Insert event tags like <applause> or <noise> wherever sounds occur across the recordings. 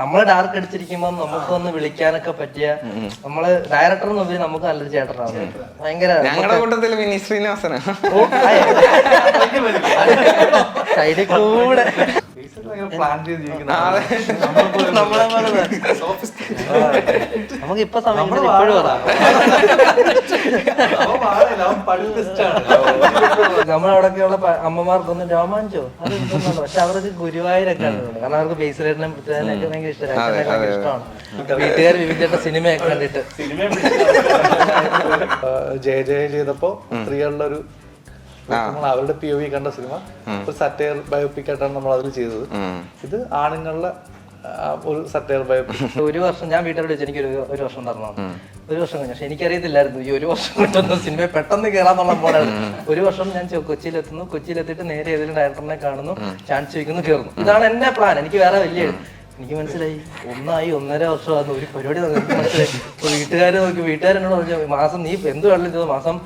നമ്മൾ ഡാർക്ക് അടിച്ചിരിക്കുമ്പോ നമുക്ക് ഒന്ന് വിളിക്കാനൊക്കെ പറ്റിയ നമ്മൾ ഡയറക്ടർ ഉപരി നമുക്ക് നല്ലൊരു ചേട്ടനാണ്. ഭയങ്കര ഞങ്ങളുടെ കൂട്ടത്തിൽ മിനി ശ്രീനിവാസന. ഓ, ആയ. സൈഡിൽ <laughs> കൂടെ. നമുക്ക് ഇപ്പൊ സമയം പ- അമ്മമാർക്കൊന്നും രോമാഞ്ചോ? പക്ഷെ അവർക്ക് ഗുരുവായൂരൊക്കെ. കാരണം അവർക്ക് ബേസിലേറ്റനും പൃഥ്വിരാജിനെയൊക്കെ ഭയങ്കര ഇഷ്ടമാണ്. ഇഷ്ടമാണ് വീട്ടുകാർ വിവിധ സിനിമയൊക്കെ കണ്ടിട്ട്. ജയ ജയ ചെയ്തപ്പോ സ്ത്രീകളുടെ ഒരു നമ്മൾ അവരുടെ പി ഒ വി കണ്ട സിനിമ ഒരു സറ്റയർ ബയോപിക് ആയിട്ടാണ് നമ്മൾ അതിൽ ചെയ്തത് ഇത് ആണുങ്ങളുടെ ഒരു സറ്റയർ ബയോപിക് <laughs> ഒരു വർഷം ഞാൻ വീട്ടിലോട് വെച്ച് എനിക്ക് ഒരു ഒരു വർഷം തരണം ഒരു വർഷം കഴിഞ്ഞു. പക്ഷെ എനിക്കറിയത്തില്ലായിരുന്നു ഈ ഒരു വർഷം കിട്ടുന്ന സിനിമ പെട്ടെന്ന് കയറാന്നുള്ള പോലാണ് ഒരു വർഷം ഞാൻ കൊച്ചിയിലെത്തുന്നു. കൊച്ചിയിലെത്തിയിട്ട് നേരെ ഏതെങ്കിലും ഡയറക്ടറിനെ കാണുന്നു. ചാൻസ് ചോദിക്കുന്നു കയറുന്നു ഇതാണ് എന്റെ പ്ലാൻ എനിക്ക് വേറെ വലിയ എനിക്ക് മനസ്സിലായി. ഒന്നായി ഒന്നര വർഷമാകുന്നു. ഒരു പരിപാടി മനസ്സിലായി. വീട്ടുകാരെ നോക്കി വീട്ടുകാരെന്നോട് പറഞ്ഞു മാസം നീ എന്ത് വെള്ളം മാസം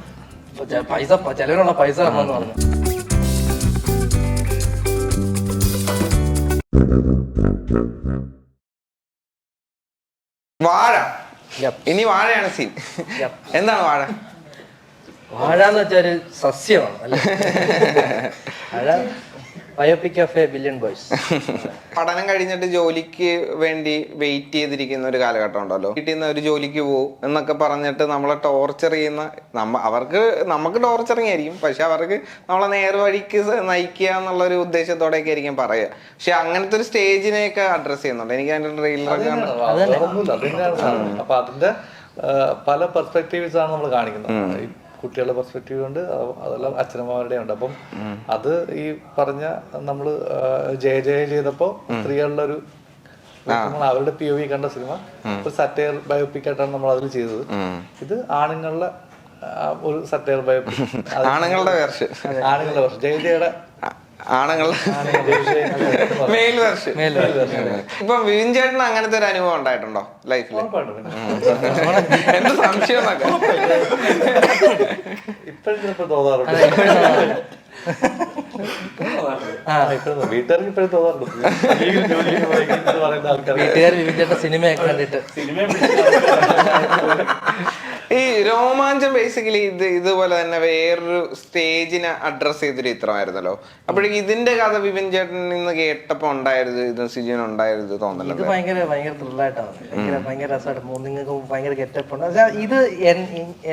പൈസ ചെലവിനുള്ള പൈസ തരണമെന്ന് പറഞ്ഞു. വാഴ. ഇനി വാഴയാണ് സീൻ എന്താണ് വാഴ? വാഴ എന്ന് വെച്ചാൽ സസ്യമാണ് അല്ലേ? <laughs> Vaazha biopic of a billion boys പഠനം കഴിഞ്ഞിട്ട് ജോലിക്ക് വേണ്ടി വെയിറ്റ് ചെയ്തിരിക്കുന്ന ഒരു കാലഘട്ടം ഉണ്ടല്ലോ. വീട്ടിൽ നിന്ന് ഒരു ജോലിക്ക് പോകും എന്നൊക്കെ പറഞ്ഞിട്ട് നമ്മളെ ടോർച്ചർ ചെയ്യുന്ന നമ്മ അവർക്ക് നമുക്ക് ടോർച്ചറിങ് ആയിരിക്കും പക്ഷെ അവർക്ക് നമ്മളെ നേർവഴിക്ക് വഴിക്ക് നയിക്കുക എന്നുള്ള ഒരു ഉദ്ദേശത്തോടെയൊക്കെ ആയിരിക്കും പറയുക. പക്ഷെ അങ്ങനത്തെ ഒരു സ്റ്റേജിനെയൊക്കെ അഡ്രസ് ചെയ്യുന്നുണ്ട്. എനിക്ക് അതിന്റെ ട്രെയിലറൊക്കെ അപ്പൊ അതിന്റെ പല പെർസ്പെക്ടീവ്സ് ആണ് നമ്മൾ കാണിക്കുന്നത്. കുട്ടികളുടെ പെർസ്പെക്റ്റീവ് ഉണ്ട് അത് അതെല്ലാം അച്ഛനമ്മമാരുടെ ഉണ്ട്. അപ്പം അത് ഈ പറഞ്ഞ നമ്മൾ ജയ ജയ ചെയ്തപ്പോ സ്ത്രീകളുടെ ഒരു നമ്മൾ അവരുടെ പി ഒ വി കണ്ട സിനിമ ഒരു സറ്റയർ ബയോപിക് ആയിട്ടാണ് നമ്മൾ അതിൽ ചെയ്തത്. ഇത് ആണുങ്ങളുടെ ഒരു സറ്റയർ ബയോപിക് <laughs> ആണുങ്ങളുടെ വേർഷൻ ആണുങ്ങളുടെ വർഷം ജയ ജയയുടെ ആണുങ്ങളുടെ മെയിൽ വേർഷൻ ഇപ്പൊ വിവിൻ ചേട്ടന് അങ്ങനത്തെ ഒരു അനുഭവം ഉണ്ടായിട്ടുണ്ടോ ലൈഫിൽ എന്റെ സംശയം. ഇപ്പോഴും തോന്നാറുണ്ട്. വീട്ടുകാർ വിവിധ സിനിമയൊക്കെ കണ്ടിട്ട്. ഈ രോമാഞ്ചം ബേസിക്കലി ഇത് ഇതുപോലെ തന്നെ വേറൊരു സ്റ്റേജിനെ അഡ്രസ് ചെയ്തൊരു ചിത്രമായിരുന്നല്ലോ. അപ്പോഴേക്കും ഇതിന്റെ കഥ വിപിൻ ചേട്ടനിൽ നിന്ന് കേട്ടപ്പോ ഉണ്ടായത് ഇത് സിജുവിന് ഉണ്ടായത് ഇത് തോന്നലുണ്ട് ഭയങ്കര ഭയങ്കര ത്രില്ലായിട്ടാണ് ഭയങ്കര ഭയങ്കര രസമായിട്ട് നിങ്ങൾക്ക് ഭയങ്കര ഗെറ്റപ്പ് ഉണ്ട്. ഇത്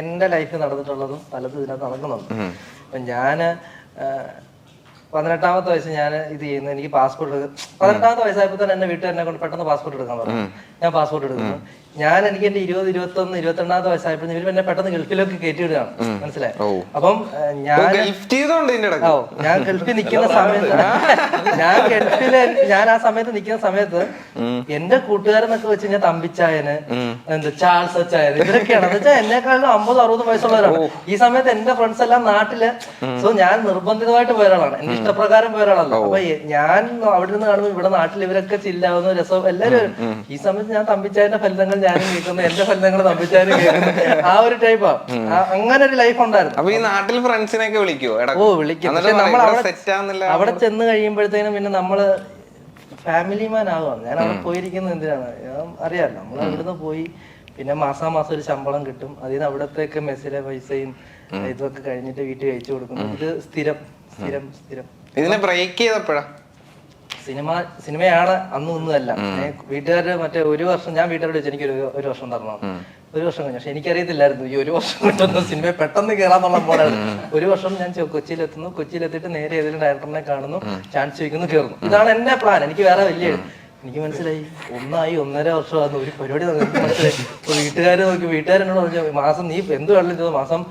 എന്റെ ലൈഫിൽ നടന്നിട്ടുള്ളതും പലതും ഇതിനകത്ത് നടക്കുന്നുണ്ട്. അപ്പൊ ഞാൻ പതിനെട്ടാമത്തെ വയസ്സ് ഞാൻ ഇത് ചെയ്യുന്നു. എനിക്ക് പാസ്പോർട്ട് പതിനെട്ടാമത്തെ വയസ്സായപ്പോൾ തന്നെ എന്നെ വീട്ടിൽ എന്നെ കൊണ്ട് പെട്ടെന്ന് പാസ്പോർട്ട് എടുക്കാൻ പറഞ്ഞു. ഞാൻ പാസ്പോർട്ട് എടുക്കുന്നു. ഞാൻ എനിക്ക് എന്റെ ഇരുപത് ഇരുപത്തൊന്ന് ഇരുപത്തിരണ്ടാമത്തെ വയസ്സായപ്പോൾ ഇവർ എന്നെ പെട്ടെന്ന് ഗൾഫിലേക്ക് കയറ്റി വിടുകയാണ് മനസ്സിലായി? അപ്പം ഞാൻ ഓ ഞാൻ ഗൾഫിൽ നിൽക്കുന്ന സമയത്ത് ഞാൻ ഗൾഫിൽ ഞാൻ ആ സമയത്ത് നിൽക്കുന്ന സമയത്ത് എന്റെ കൂട്ടുകാരെന്നൊക്കെ വെച്ച് കഴിഞ്ഞാൽ തമ്പിച്ചായന് എന്താ ചാൾസ് അച്ചായന് ഇവരൊക്കെയാണ്. എന്ന് വെച്ചാൽ എന്നെക്കാളും അമ്പത് അറുപത് വയസ്സുള്ളവരാണ്. ഈ സമയത്ത് എന്റെ ഫ്രണ്ട്സ് എല്ലാം നാട്ടിൽ സോ ഞാൻ നിർബന്ധിതമായിട്ട് പോയ ഒരാളാണ്. എന്റെ ഇഷ്ടപ്രകാരം പോയ അപ്പൊ ഞാൻ അവിടെ നിന്ന് കാണുമ്പോൾ ഇവിടെ നാട്ടിൽ ഇവരൊക്കെ ചില്ലാവുന്ന രസം. എല്ലാവരും ഈ സമയത്ത് ഞാൻ തമ്പിച്ചായന്റെ ഫലിതങ്ങൾ ഞാനും കേൾക്കുന്നു. എന്റെ ഫലിതങ്ങൾ തമ്പിച്ചായനും കേൾക്കുന്നു. ആ ഒരു ടൈപ്പാ അങ്ങനെ ഒരു ലൈഫ് ഉണ്ടായിരുന്നു. അപ്പൊ ഈ നാട്ടിൽ ഫ്രണ്ട്സിനെയൊക്കെ വിളിക്കുവോ? ഓ വിളിക്കും. പക്ഷെ നമ്മൾ അവിടെ അവിടെ ചെന്ന് കഴിയുമ്പോഴത്തേനും പിന്നെ നമ്മൾ ഫാമിലി മാൻ ആകാം ഞാൻ അവിടെ പോയിരിക്കുന്നത് എന്തിനാണ്? അറിയാലോ. നമ്മൾ അവിടുന്ന് പോയി പിന്നെ മാസാമാസം ഒരു ശമ്പളം കിട്ടും. അതിൽ നിന്ന് അവിടത്തേക്ക് മെസ്സിലെ പൈസയും ഇതൊക്കെ കഴിഞ്ഞിട്ട് വീട്ടിൽ കഴിച്ചു കൊടുക്കുന്നു. ഇത് സ്ഥിരം സ്ഥിരം സ്ഥിരം. ഇതിനെ ബ്രേക്ക് ചെയ്തപ്പോഴാ? സിനിമ സിനിമയാണ് അന്നും ഇന്നും അല്ല വീട്ടുകാര് മറ്റേ ഒരു വർഷം ഞാൻ വീട്ടുകാരോട് വെച്ച് എനിക്ക് ഒരു വർഷം തരണം. ഒരു വർഷം കഴിഞ്ഞു. പക്ഷെ എനിക്കറിയത്തില്ലായിരുന്നു ഈ ഒരു വർഷം കൊണ്ടൊന്നും സിനിമ പെട്ടെന്ന് കയറാന്നുള്ള പോലെ ഒരു വർഷം ഞാൻ കൊച്ചിയിലെത്തുന്നു. കൊച്ചിയിലെത്തിയിട്ട് നേരെ ഏതെങ്കിലും ഡയറക്ടറിനെ കാണുന്നു ചാൻസ് ചോദിക്കുന്നു കയറുന്നു ഇതാണ് എന്റെ പ്ലാൻ എനിക്ക് വേറെ വലിയ എനിക്ക് മനസ്സിലായി ഒന്നായി ഒന്നര വർഷം വർഷമാകുന്നു. ഒരു പരിപാടി മനസ്സിലായി. വീട്ടുകാർ നോക്കി വീട്ടുകാരെന്നോട് പറഞ്ഞു മാസം നീ എന്ത് വെള്ളം ചെയ്തത് മാസം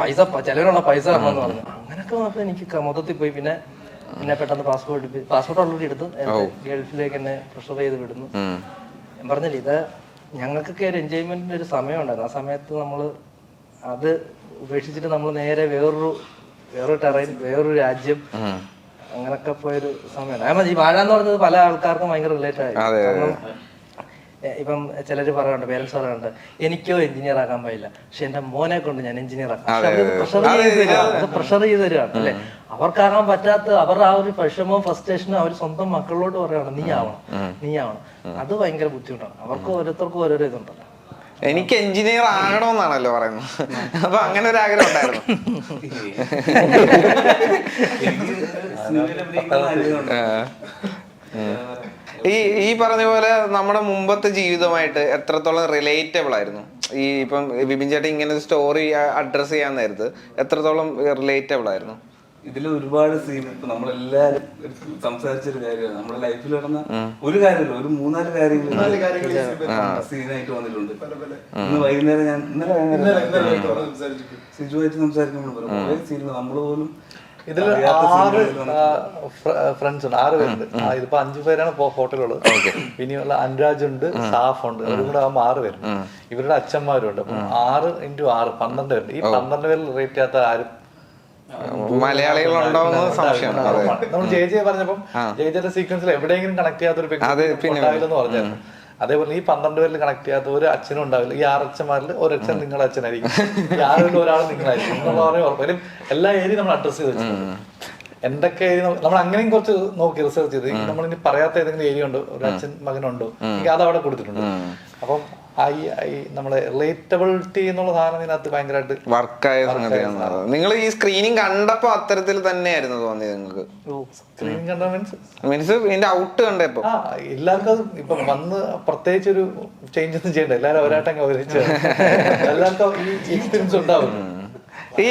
പൈസ ചെലവിനുള്ള പൈസ തരണമെന്ന് പറഞ്ഞു. അങ്ങനെയൊക്കെ വന്നപ്പോ എനിക്ക് മൊത്തത്തിൽ പോയി. പിന്നെ എന്നെ പെട്ടെന്ന് പാസ്പോർട്ട് പാസ്പോർട്ട് ഓൾറെഡി എടുത്തു. ഗൾഫിലേക്ക് എന്നെ പ്രഷർ ചെയ്ത് വിടുന്നു. ഞാൻ പറഞ്ഞില്ലേ ഇത് ഞങ്ങൾക്കൊക്കെ ഒരു എൻജോയ്മെന്റിന്റെ ഒരു സമയമുണ്ടായിരുന്നു. ആ സമയത്ത് നമ്മൾ അത് ഉപേക്ഷിച്ചിട്ട് നമ്മൾ നേരെ വേറൊരു വേറൊരു ടെറൈൻ വേറൊരു രാജ്യം അങ്ങനൊക്കെ പോയൊരു സമയമാണ് ഈ വാഴ എന്ന് പറഞ്ഞത് പല ആൾക്കാർക്കും ഭയങ്കര റിലേറ്റഡ് ആയി. ഇപ്പം ചിലർ പറയാറുണ്ട് പേരൻസ് പറയാറുണ്ട് എനിക്കോ എഞ്ചിനീയർ ആക്കാൻ പറ്റില്ല പക്ഷെ എന്റെ മോനെ കൊണ്ട് ഞാൻ എഞ്ചിനീയർ ആക്കാം. പ്രഷർ ചെയ്ത് തരുവാണ് അല്ലെ? അവർക്കാകാൻ പറ്റാത്ത അവർ ആ ഒരു വിഷമവും ഫ്രസ്ട്രേഷനോ അവർ സ്വന്തം മക്കളോട് പറയുകയാണ് നീ ആവണം നീ ആവണം. അത് ഭയങ്കര ബുദ്ധിമുട്ടാണ്. അവർക്ക് ഓരോരുത്തർക്കും ഓരോരോ ഇതുണ്ടല്ലോ. എനിക്ക് എഞ്ചിനീയർ ആകണമെന്നാണല്ലോ പറയുന്നത്. അപ്പൊ അങ്ങനെ ഒരു ആഗ്രഹം ഉണ്ടായിരുന്നു. <laughs> ഈ ഈ പറഞ്ഞ പോലെ നമ്മുടെ മുമ്പത്തെ ജീവിതമായിട്ട് എത്രത്തോളം റിലേറ്റബിൾ ആയിരുന്നു? ഈ ഇപ്പം വിപിൻ ചേട്ടൻ ഇങ്ങനെ ഒരു സ്റ്റോറി അഡ്രസ് ചെയ്യാൻ നേരത്ത് എത്രത്തോളം റിലേറ്റബിൾ ആയിരുന്നു? ഇതിൽ ഒരുപാട് സീൻ ഇപ്പൊ നമ്മളെല്ലാരും സംസാരിച്ചൊരു കാര്യമാണ്. നമ്മുടെ ലൈഫിൽ നടന്ന ഒരു കാര്യമല്ല ഒരു മൂന്നാൽ കാര്യങ്ങൾ സീനായിട്ട് വന്നിട്ടുണ്ട്. ഇന്ന് വൈകുന്നേരം ഞാൻ ഇന്നലെ വൈകുന്നേരം സിജുവായിട്ട് സംസാരിക്കുമ്പോൾ സീനുകൾ നമ്മൾ പോലും ഇതിൽ ആറ് ഫ്രണ്ട്സ് ഉണ്ട്. ആറ് പേരുണ്ട്. ഇതിപ്പോ അഞ്ചു പേരാണ് ഹോട്ടലുള്ളത്. പിന്നെയുള്ള അനുരാജ് ഉണ്ട് സ്റ്റാഫ് ഉണ്ട്. അവരും കൂടെ ആകുമ്പോൾ ആറ് പേരുണ്ട്. ഇവരുടെ അച്ഛന്മാരുണ്ട് അപ്പം ആറ് ഇന്റു ആറ് പന്ത്രണ്ട് പേരുണ്ട്. ഈ പന്ത്രണ്ട് പേരിൽ റേറ്റ് ചെയ്യാത്ത ആരും മലയാളികൾ സംശയം. സംശയമാണ് നമ്മൾ ജയ ജയ പറഞ്ഞപ്പം ജയ ജയുടെ സീക്വൻസിൽ എവിടെയെങ്കിലും കണക്ട് ചെയ്യാത്ത ഒരു വ്യക്തി ഉണ്ടാവില്ലെന്ന് പറഞ്ഞായിരുന്നു. അതേപോലെ ഈ പന്ത്രണ്ട് പേരിൽ കണക്ട് ചെയ്യാത്ത ഒരു അച്ഛനും ഉണ്ടാവില്ല. ഈ ആറ് അച്ഛന്മാരിൽ ഒരു അച്ഛൻ നിങ്ങളുടെ അച്ഛനായിരിക്കും. ഈ ആറിൽ ഒരാൾ നിങ്ങളായിരിക്കും. എന്നുള്ള പറഞ്ഞ ഉറപ്പായാലും എല്ലാ ഏരിയയും നമ്മൾ അഡ്രസ് ചെയ്ത് വെച്ചിട്ടുണ്ട്. എന്തൊക്കെ ഏരിയ നമ്മൾ അങ്ങനെയും കുറച്ച് നോക്കി റിസർച്ച് ചെയ്ത്. നമ്മൾ ഇനി പറയാത്ത ഏതെങ്കിലും ഏരിയ ഉണ്ടോ? ഒരു അച്ഛൻ മകനുണ്ടോ? എനിക്ക് അത് അവിടെ കൊടുത്തിട്ടുണ്ട് അപ്പം ഈ നമ്മളെ റിലേറ്റബിലിറ്റി എന്നുള്ള സാധനം ഇതിനകത്ത് ഭയങ്കരമായിട്ട് വർക്കായ സംഗതിയാണ്. നിങ്ങൾ ഈ സ്ക്രീനിങ് കണ്ടപ്പോ അത്തരത്തിൽ തന്നെയായിരുന്നു തോന്നിയത് നിങ്ങൾക്ക്? സ്ക്രീനിങ് കണ്ട മീൻസ് മീൻസ് ഇതിന്റെ ഔട്ട് കണ്ടപ്പോ. എല്ലാവർക്കും ഇപ്പൊ വന്ന് പ്രത്യേകിച്ച് ഒരു ചേഞ്ച് ഒന്നും ചെയ്യണ്ട. എല്ലാവരും ഒരാട്ടം അവതരിച്ചു എല്ലാവർക്കും ഈ എക്സ്പീരിയൻസ് ഉണ്ടാവും. ഈ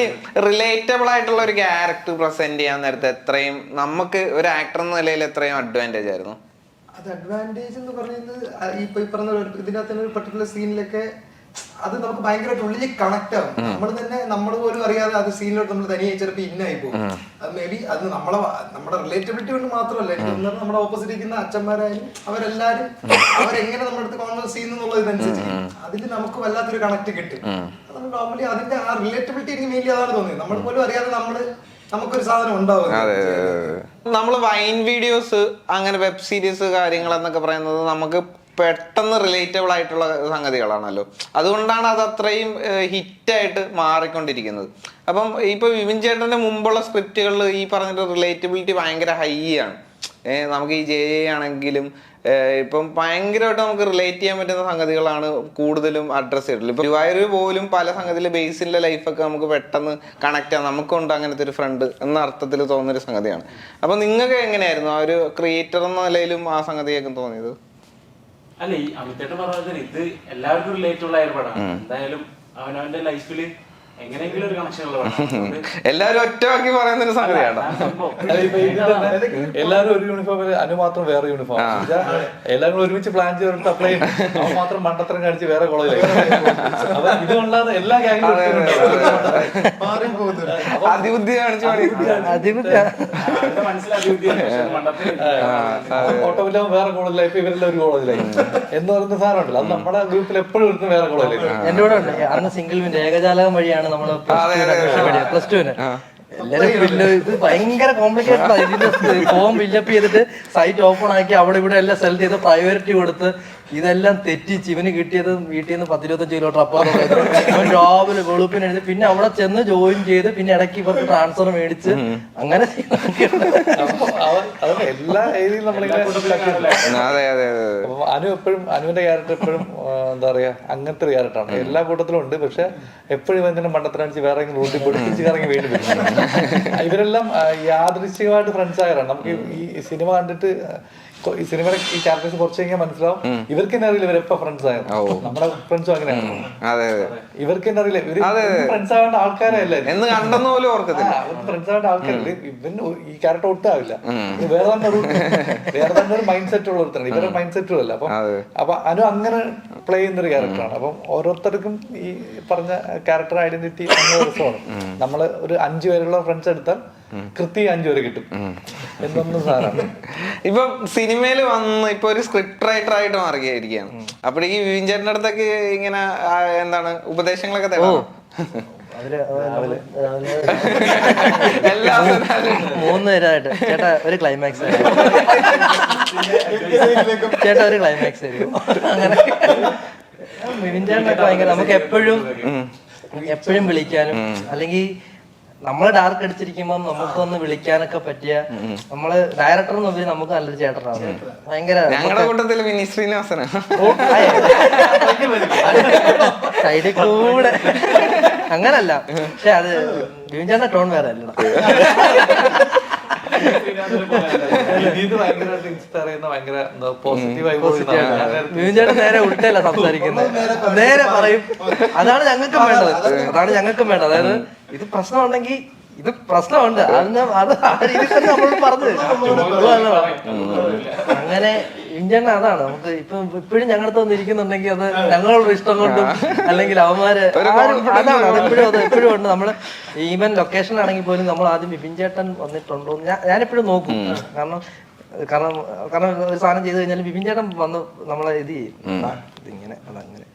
റിലേറ്റബിൾ ആയിട്ടുള്ള ഒരു ക്യാരക്ടർ പ്രസന്റ് ചെയ്യാൻ നേരത്തെ എത്രയും നമുക്ക് ഒരു ആക്ടർ എന്ന നിലയിൽ എത്രയും അഡ്വാന്റേജ് ആയിരുന്നു? അത് അഡ്വാന്റേജ് എന്ന് പറയുന്നത് ഇപ്പൊ ഈ പറഞ്ഞ ഇതിനകത്ത് തന്നെ ഒരു പെർട്ടിക്കുലർ സീനിലൊക്കെ അത് നമുക്ക് ഭയങ്കരമായിട്ട് ഉള്ളിൽ കണക്ട് ആവും. നമ്മൾ തന്നെ നമ്മൾ പോലും അറിയാതെ അത് സീനിലോട്ട് നമ്മൾ തനിയെ ചിലപ്പോൾ ഇന്നായി പോകും. അത് മേ ബി അത് നമ്മളെ നമ്മുടെ റിലേറ്റബിലിറ്റി കൊണ്ട് മാത്രമല്ല എനിക്ക് തോന്നുന്നത് നമ്മുടെ ഓപ്പോസിറ്റ് ഇരിക്കുന്ന അച്ഛന്മാരായാലും അവരെല്ലാരും അവരെങ്ങനെ നമ്മുടെ അടുത്ത് കോൺവെർസ് ചെയ്യുന്നു എന്നുള്ളത് ഇതനുസരിച്ച് അതിൽ നമുക്ക് വല്ലാത്തൊരു കണക്ട് കിട്ടും. അത് നോർമലി അതിന്റെ ആ റിലേറ്റബിലിറ്റി എനിക്ക് മെയിൻലി അതാണ് തോന്നിയത്. നമ്മൾ പോലും അറിയാതെ നമ്മൾ നമുക്കൊരു സാധനം ഉണ്ടാവും. നമ്മൾ വൈൻ വീഡിയോസ് അങ്ങനെ വെബ് സീരീസ് കാര്യങ്ങൾ എന്നൊക്കെ പറയുന്നത് നമുക്ക് പെട്ടെന്ന് റിലേറ്റബിൾ ആയിട്ടുള്ള സംഗതികളാണല്ലോ. അതുകൊണ്ടാണ് അത് അത്രയും ഹിറ്റായിട്ട് മാറിക്കൊണ്ടിരിക്കുന്നത്. അപ്പം ഇപ്പൊ വിപിൻ ചേട്ടന്റെ മുമ്പുള്ള സ്ക്രിപ്റ്റുകളിൽ ഈ പറഞ്ഞിട്ട് റിലേറ്റബിലിറ്റി ഭയങ്കര ഹൈ ആണ്. ഏഹ് നമുക്ക് ഈ ജെ ആണെങ്കിലും ഇപ്പം ഭയങ്കരമായിട്ട് നമുക്ക് റിലേറ്റ് ചെയ്യാൻ പറ്റുന്ന സംഗതികളാണ് കൂടുതലും അഡ്രസ് ചെയ്തിട്ടുള്ളത്. ഇപ്പൊ ഗുരുവായൂർ പോലും പല സംഗതിയിൽ ബേസിലെ ലൈഫൊക്കെ നമുക്ക് പെട്ടെന്ന് കണക്ട് ചെയ്യാം. നമുക്കുണ്ട് അങ്ങനത്തെ ഒരു ഫ്രണ്ട് എന്ന അർത്ഥത്തിൽ തോന്നുന്നൊരു സംഗതിയാണ്. അപ്പൊ നിങ്ങൾക്ക് എങ്ങനെയായിരുന്നു ആ ഒരു ക്രിയേറ്റർ എന്ന നിലയിലും ആ സംഗതിയൊക്കെ തോന്നിയത്? അല്ല ഈ അമിതേട്ടൻ പറഞ്ഞത് ഇത് എല്ലാവർക്കും റിലേറ്റബിൾ ആയ ഒരു പടമാണ്. എന്തായാലും അവനവന്റെ ലൈഫിൽ എങ്ങനെയെങ്കിലും ഒരു കണക്ഷൻ ഉള്ള എല്ലാവരും ഒറ്റവാക്കി പറയുന്ന ഒരു സംഗതിയാണ്. ഇപ്പൊ എല്ലാവരും ഒരു യൂണിഫോമിൽ അനു മാത്രം വേറെ യൂണിഫോം എല്ലാരും ഒരുമിച്ച് പ്ലാൻ ചെയ്തിട്ട് അപ്ലൈ ചെയ്യും. മാത്രം മണ്ടത്തരം കാണിച്ച് വേറെ ഇത് എല്ലാ അതിബുദ്ധി കാണിച്ചു ഓട്ടോമില്ലാവും വേറെ കോളേജിലായി ഇവരെല്ലാം ഒരു കോളേജിലായി എന്ന് പറയുന്ന സാധനം ഉണ്ടല്ലോ അത് നമ്മുടെ ഗ്രൂപ്പിൽ എപ്പോഴും വേറെ കോളേജിലായി എന്റെ കൂടെ ഉണ്ട്. സിംഗിൾ വിൻ ഏകജാലകം വഴിയാണ് നമ്മൾ പ്ലസ് ടുവിന് ഇത് ഭയങ്കര കോംപ്ലിക്കേറ്റഡ് ഫോം ഫില്ലപ്പ് ചെയ്തിട്ട് സൈറ്റ് ഓപ്പൺ ആക്കി അവിടെ ഇവിടെ എല്ലാം സെലക്ട് ചെയ്ത് പ്രയോറിറ്റി കൊടുത്ത് ഇതെല്ലാം തെറ്റിച്ച് ഇവന് കിട്ടിയത് വീട്ടിൽ നിന്ന് പത്തിരുപത്തഞ്ച് കിലോ അപ്പുറം അവൻ രാവിലെ വെളുപ്പിന് എഴുതി പിന്നെ അവിടെ ചെന്ന് ജോയിൻ ചെയ്ത് പിന്നെ ഇടയ്ക്ക് ഇവർക്ക് ട്രാൻസ്ഫർ മേടിച്ച് അങ്ങനെ എല്ലാ അതെ അതെ അനു എപ്പോഴും അനുവിന്റെ ക്യാരക്ടർ എപ്പോഴും എന്താ പറയാ അങ്ങനത്തെ ഒരു ക്യാരക്ടറാണ് എല്ലാ കൂട്ടത്തിലും ഉണ്ട് പക്ഷെ എപ്പോഴും ഇവങ്ങനെ മണ്ടത്തിനടിച്ച് വേറെ റൂട്ടിൽ പൊടിപ്പിച്ച് കറങ്ങി വീണ്ടും വരും ഇവരെല്ലാം യാദൃശ്യമായിട്ട് യാദൃശ്ചികമായിട്ട് ഫ്രണ്ട്സ് ആയവരാണ്. നമുക്ക് ഈ- ഈ സിനിമ കണ്ടിട്ട് ഈ സിനിമയുടെ ഈ ക്യാരക്ടേഴ്സ് കുറച്ച് കഴിഞ്ഞാൽ മനസ്സിലാവും. ഇവർക്ക് തന്നെ അറിയില്ല ഇവരെപ്പോ ഫ്രണ്ട്സ് ആയത് നമ്മുടെ ഫ്രണ്ട്സും അങ്ങനെയാണ്. അതെ അതെ ഇവർക്ക് തന്നെ അറിയില്ല ഇവർ ഫ്രണ്ട്സ് ആവേണ്ട ആൾക്കാരെ എല്ലാവരും എന്ന് കണ്ടെന്ന് പോലും ഓർക്കത്തില്ല. ഫ്രണ്ട്സ് ആവേണ്ട ആൾക്കാരില്ല. ഇവൻ ഈ ക്യാരക്ടർ ഒട്ടും ആവില്ല. വേറെ തന്നെ ഒരു വേറെ തന്നെ ഒരു മൈൻഡ് സെറ്റ് ഉള്ള ഒരുത്തരാണ് ഇവരുടെ മൈൻഡ് സെറ്റും അല്ല. അപ്പൊ അപ്പൊ അനു അങ്ങനെ പ്ലേ ചെയ്യുന്ന ഒരു ക്യാരക്ടറാണ് അപ്പം ഓരോരുത്തർക്കും ഈ പറഞ്ഞ ക്യാരക്ടർ ഐഡന്റിറ്റി അങ്ങനെ രസമാണ് നമ്മൾ ഒരു അഞ്ചു പേരുള്ള ഫ്രണ്ട്സ് എടുത്താൽ കൃത്യം അഞ്ചു വരെ കിട്ടും. എന്നൊന്നും സാറാണ് ഇപ്പൊ സിനിമയിൽ വന്ന് ഇപ്പൊ ഒരു സ്ക്രിപ്റ്റ് റൈറ്റർ ആയിട്ട് മാറുകയായിരിക്കുകയാണ്. അപ്പോഴേക്ക് വിവിൻ ചേട്ടന്റെ അടുത്തേക്ക് ഇങ്ങനെ എന്താണ് ഉപദേശങ്ങളൊക്കെ തരാം മൂന്ന് പേരായിട്ട് ചേട്ടാ ഒരു ക്ലൈമാക്സ് ചേട്ടാ ഒരു ക്ലൈമാക്സ് തരുമോ അങ്ങനെ. വിപിൻ ചേട്ടനൊക്കെ ഭയങ്കര നമുക്ക് എപ്പോഴും എപ്പോഴും വിളിക്കാനും അല്ലെങ്കിൽ നമ്മൾ ഡാർക്ക് അടിച്ചിരിക്കുമ്പോൾ നമുക്കൊന്ന് വിളിക്കാനൊക്കെ പറ്റിയ നമ്മൾ ഡയറക്ടർ ഉപരി നമുക്ക് നല്ലൊരു ചേട്ടനാണ്. ഭയങ്കര ഞങ്ങളുടെ കൂട്ടത്തിൽ വിനി ശ്രീനിവാസന. സൈഡിൽ കൂടെ. അങ്ങനല്ല. പക്ഷെ അത് ചേട്ടന്റെ ടോൺ വേറെ അല്ലടാ. <laughs> ചേട്ടൻ നേരെ ഉൾട്ടല്ല സംസാരിക്കുന്നത്. നേരെ പറയും. അതാണ് ഞങ്ങൾക്കും വേണ്ടത്. അതാണ് ഞങ്ങൾക്കും വേണ്ടത്. അതായത് ഇത് പ്രശ്നമുണ്ടെങ്കിൽ ഇത് പ്രശ്നമുണ്ട്. അതിന് അത് ആ രീതിയിൽ തന്നെ നമ്മൾ പറഞ്ഞു അങ്ങനെ ഇന്ത്യൻ അതാണ്. നമുക്ക് ഇപ്പൊ ഇപ്പോഴും ഞങ്ങളുടെ വന്നിരിക്കുന്നുണ്ടെങ്കിൽ അത് ഞങ്ങളുടെ ഇഷ്ടം കൊണ്ടും അല്ലെങ്കിൽ അവന്മാര് അതാണ്. അത് എപ്പോഴും അത് എപ്പോഴും ഉണ്ട്. നമ്മൾ ഈവൻ ലൊക്കേഷൻ ആണെങ്കിൽ പോലും നമ്മൾ ആദ്യം ബിപിൻ ചേട്ടൻ വന്നിട്ടുണ്ടോ ഞാൻ ഞാനെപ്പോഴും നോക്കും. കാരണം കാരണം കാരണം ഒരു സാധനം ചെയ്തു കഴിഞ്ഞാൽ ബിപിൻ ചേട്ടൻ വന്ന് നമ്മളെ ഇത് ചെയ്യും. ഇതിങ്ങനെ അതങ്ങനെ.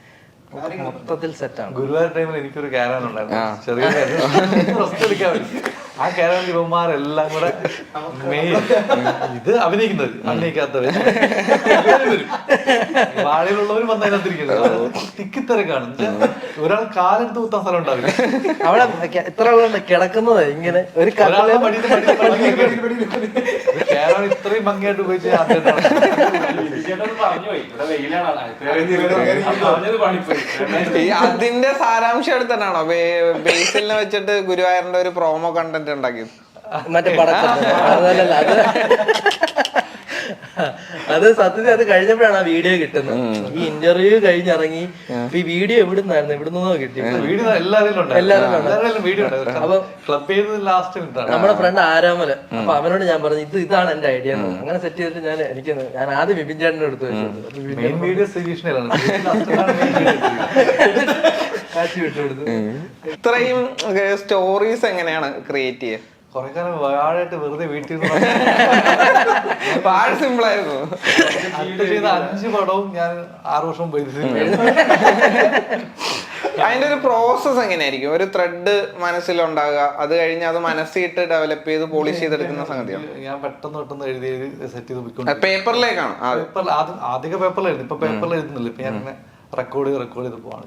മൊത്തത്തിൽ സെറ്റാണ് ഗുരുവായൂർ ടൈമിൽ എനിക്കൊരു കാരണം ഉണ്ടായിരുന്നു. ചെറിയ റെസ്റ്റ് <laughs> എടുക്കാൻ വേണ്ടി. ആ ക്യാരൻ ഇവന്മാരെല്ലാം കൂടെ മെയിൻ ഇത് അഭിനയിക്കുന്നത് അഭിനയിക്കാത്തവർ വാഴയിലുള്ളവരും വന്ന് അതിനകത്തിരിക്കുന്നത് തിക്കിത്തിരക്കാണ്. ഒരാൾ കാലെടുത്ത് കുത്താൻ സ്ഥലം ഉണ്ടാവില്ല. അവിടെ ഇത്ര കിടക്കുന്നത് ഇങ്ങനെ ഒരു കേരളം ഇത്രയും ഭംഗിയായിട്ട് ഉപയോഗിച്ച് അതിന്റെ സാരാംശം എടുത്തിട്ടാണോ ബേസിലിനെ വെച്ചിട്ട് ഗുരുവായൂരിന്റെ ഒരു പ്രോമോ കണ്ടന്റ് ഉണ്ടാക്കിയത് മറ്റേ അതല്ലല്ല അത് സത്യത്തിൽ അത് കഴിഞ്ഞപ്പോഴാണ് ആ വീഡിയോ കിട്ടുന്നത്. ഈ ഇന്റർവ്യൂ കഴിഞ്ഞിറങ്ങി ഇപ്പൊ ഈ വീഡിയോ എവിടെ നിന്നായിരുന്നു കിട്ടി. നിന്നോ കിട്ടി വീഡിയോ അപ്പൊ ക്ലബ് ചെയ്തത് ലാസ്റ്റ് നമ്മുടെ ഫ്രണ്ട് ആരാമൽ. അപ്പൊ അവനോട് ഞാൻ പറഞ്ഞു ഇത് ഇതാണ് എന്റെ ഐഡിയ അങ്ങനെ സെറ്റ് ചെയ്തിട്ട് ഞാൻ എനിക്ക് ഞാൻ ആദ്യം വിപിൻ ചേട്ടനെ എടുത്തു വെച്ചത് ഇത്രയും സ്റ്റോറീസ് എങ്ങനെയാണ് ക്രിയേറ്റ് ചെയ്യുക കൊറേ കാലം വാഴായിട്ട് വെറുതെ വീട്ടിൽ നിന്ന് വാഴ സിമ്പിൾ ആയിരുന്നു. ചെയ്ത അഞ്ച് പടവും ഞാൻ ആറു വർഷം അതിന്റെ ഒരു പ്രോസസ് എങ്ങനെയായിരിക്കും? ഒരു ത്രെഡ് മനസ്സിലുണ്ടാകുക അത് കഴിഞ്ഞ് അത് മനസ്സിട്ട് ഡെവലപ്പ് ചെയ്ത് പോളിഷ് ചെയ്തെടുക്കുന്ന സംഗതിയാണ്? ഞാൻ പെട്ടെന്ന് പെട്ടെന്ന് എഴുതി സെറ്റ് ചെയ്ത് പേപ്പറിലേക്കാണ്? പേപ്പറിൽ ആദ്യം പേപ്പറിലായിരുന്നു. ഇപ്പൊ പേപ്പറിൽ എഴുതുന്നില്ല. ഇപ്പൊ ഞാൻ റെക്കോർഡ് റെക്കോർഡ് ചെയ്ത് പോവാണ്